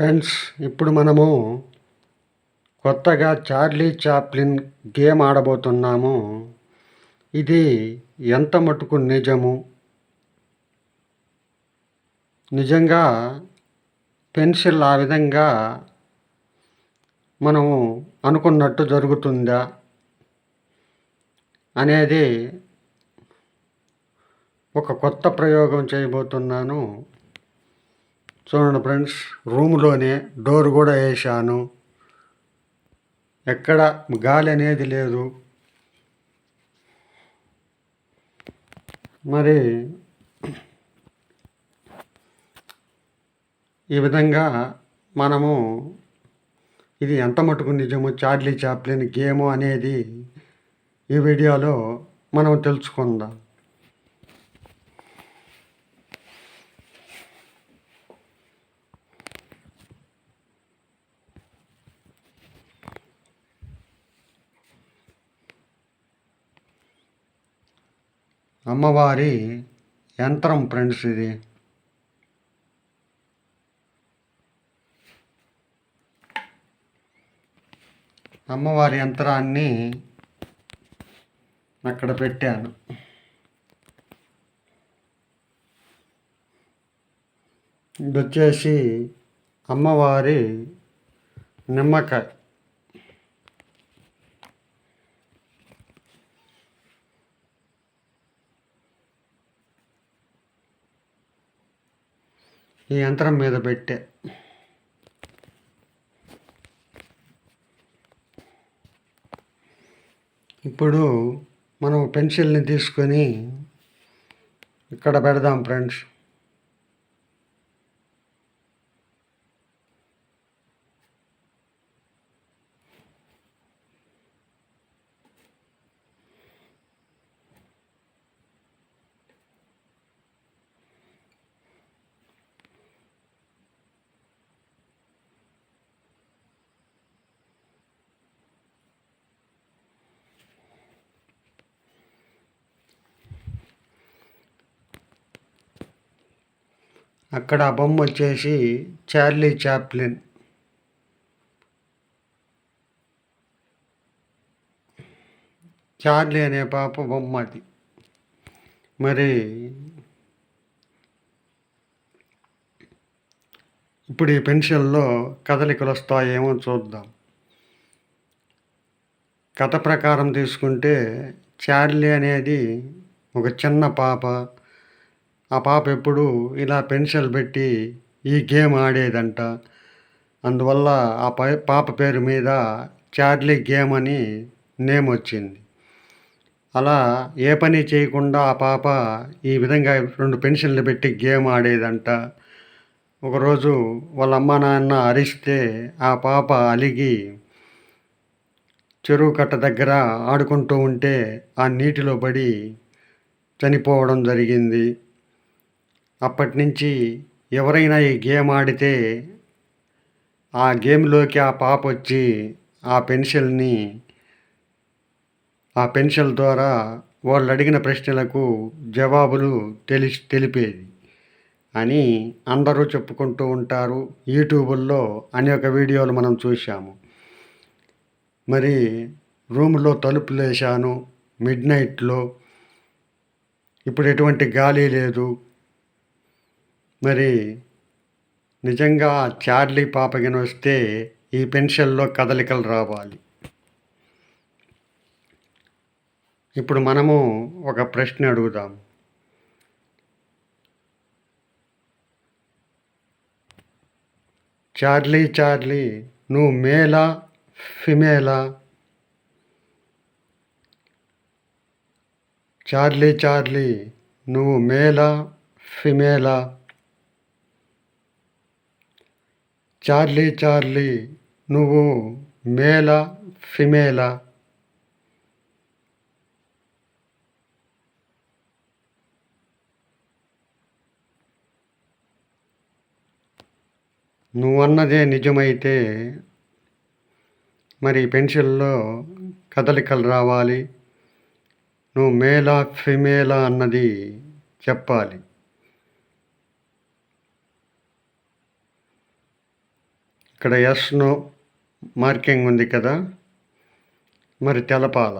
Friends ఇప్పుడు మనము కొత్తగా చార్లీ చాప్లిన్ గేమ్ ఆడబోతున్నాము. ఇది ఎంత మటుకు నిజము? నిజంగా పెన్సిల్ ఆ విధంగా మనము అనుకున్నట్టు జరుగుతుందా అనేది ఒక కొత్త ప్రయోగం చేయబోతున్నాను. చూడండి ఫ్రెండ్స్ రూమ్లోనే డోర్ కూడా వేసాను ఎక్కడ గాలి అనేది లేదు. మరి ఈ విధంగా మనము ఇది ఎంత మటుకు నిజము చార్లీ చాప్లిన్ గేము అనేది ఈ వీడియోలో మనం తెలుసుకుందాం. అమ్మవారి యంత్రం ఫ్రెండ్స్ ఇది. అమ్మవారి యంత్రాన్ని అక్కడ పెట్టాను. ఇది వచ్చేసి అమ్మవారి నిమ్మకాయ. ఈ యంత్రం మీద పెట్టే. ఇప్పుడు మనం పెన్సిల్ని తీసుకొని ఇక్కడ పెడదాం ఫ్రెండ్స్. అక్కడ ఆ బొమ్మ వచ్చేసి చార్లీ చాప్లిన్. చార్లీ అనే పాప బొమ్మ అది. మరి ఇప్పుడు ఈ పెన్షన్లో కదలికలు వస్తాయేమో చూద్దాం. కథ ప్రకారం తీసుకుంటే చార్లీ అనేది ఒక చిన్న పాప ఆ పాప ఎప్పుడు ఇలా పెన్సిల్ పెట్టి ఈ గేమ్ ఆడేదంట. అందువల్ల ఆ పాప పేరు మీద చార్లీ గేమ్ అని నేమ్ వచ్చింది. అలా ఏ పని చేయకుండా ఆ పాప ఈ విధంగా రెండు పెన్సిల్ని పెట్టి గేమ్ ఆడేదంట. ఒకరోజు వాళ్ళ అమ్మ నాన్న అరిస్తే ఆ పాప అలిగి చెరువు కట్ట దగ్గర ఆడుకుంటూ ఉంటే ఆ నీటిలో పడి చనిపోవడం జరిగింది. అప్పటి నుంచి ఎవరైనా ఈ గేమ్ ఆడితే ఆ గేమ్లోకి ఆ పాప వచ్చి ఆ పెన్సిల్ని ఆ పెన్సిల్ ద్వారా వాళ్ళు అడిగిన ప్రశ్నలకు జవాబులు తెలి తెలిపేది అని అందరూ చెప్పుకుంటూ ఉంటారు. యూట్యూబుల్లో అనేక వీడియోలు మనం చూశాము. మరి రూమ్లో తలుపులు వేసాను మిడ్ నైట్లో. ఇప్పుడు ఎటువంటి గాలి లేదు. మరి నిజంగా చార్లీ పాపగిన వస్తే ఈ పెన్షన్లో కదలికలు రావాలి. ఇప్పుడు మనము ఒక ప్రశ్న అడుగుదాం. చార్లీ చార్లీ నువ్వు మేలా ఫిమేలా? చార్లీ చార్లీ నువ్వు మేలా ఫిమేలా? చార్లీ చార్లీ నువ్వు మేలా ఫిమేలా? నువ్వన్నదే నిజమైతే మరి పెన్సిల్లో కదలికలు రావాలి. నువ్వు మేలా ఫిమేలా అన్నది చెప్పాలి. ఇక్కడ ఎస్ను మార్కింగ్ ఉంది కదా. మరి తెలపాల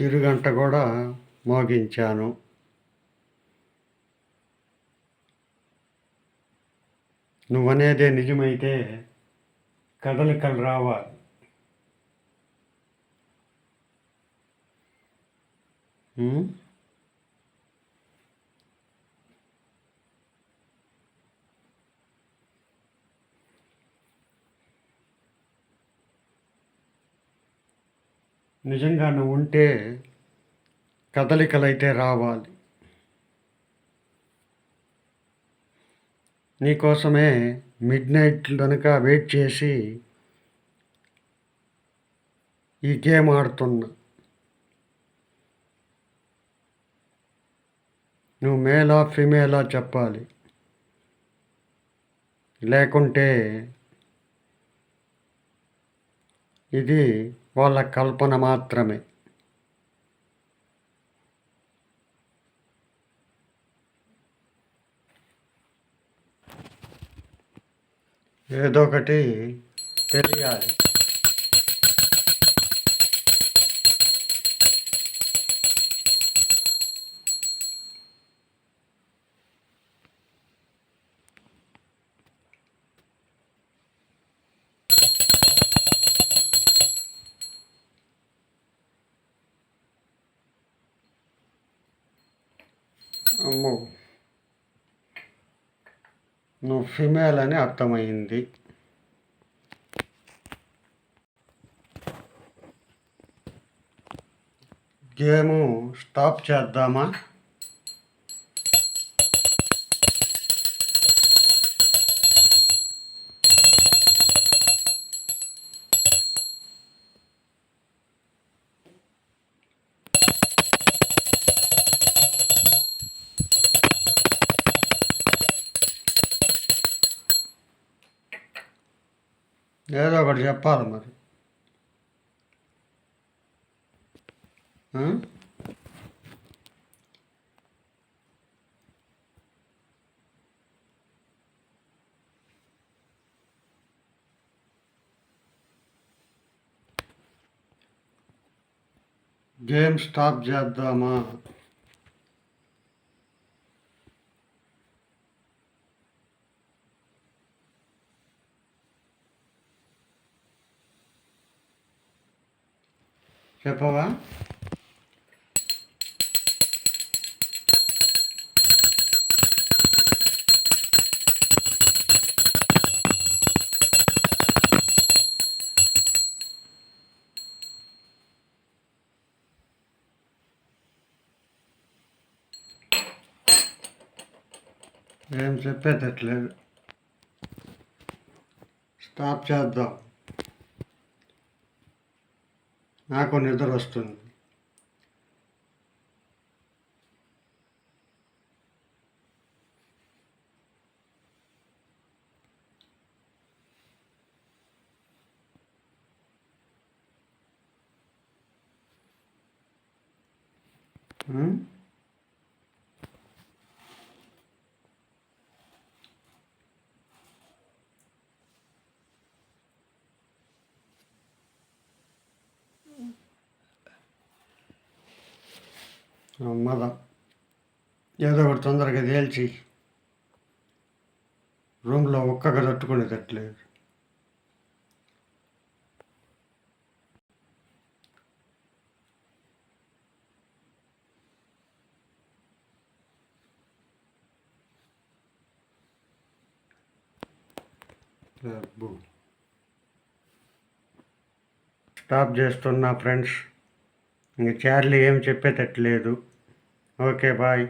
చిరుగంట కూడా మోగించాను నువ్వనేదే నిజమైతే కదలికలు రావాలి ఉం? నిజంగా నువ్వు ఉంటే కదలికలైతే రావాలి. నీకోసమే మిడ్ నైట్ కనుక వెయిట్ చేసి ఈ గేమ్ ఆడుతున్నా. నువ్వు మేలా ఫిమేలా చెప్పాలి. లేకుంటే ఇది వాళ్ళ కల్పన మాత్రమే. ఏదో ఒకటి తెలియాలి. అమ్మో. నువ్వు ఫిమేల్ అని అర్థమైంది. గేము స్టాప్ చేద్దామా? ఏదో ఒకటి చెప్పాలి మరి ఆ? గేమ్ స్టాప్ చేద్దామా చెప్పవా ఏం చెప్పేటట్లేదు స్టాప్ చేద్దాం నాకు నిద్ర వస్తుంది Mm-hmm. మద ఏదో ఒకటి తొందరగా తేల్చి రూమ్లో ఒక్కగా తట్టుకునేటట్లేదు స్టాప్ చేస్తున్నా ఫ్రెండ్స్. ఇంక చార్లీ ఏం చెప్పేటట్లేదు ఓకే బాయ్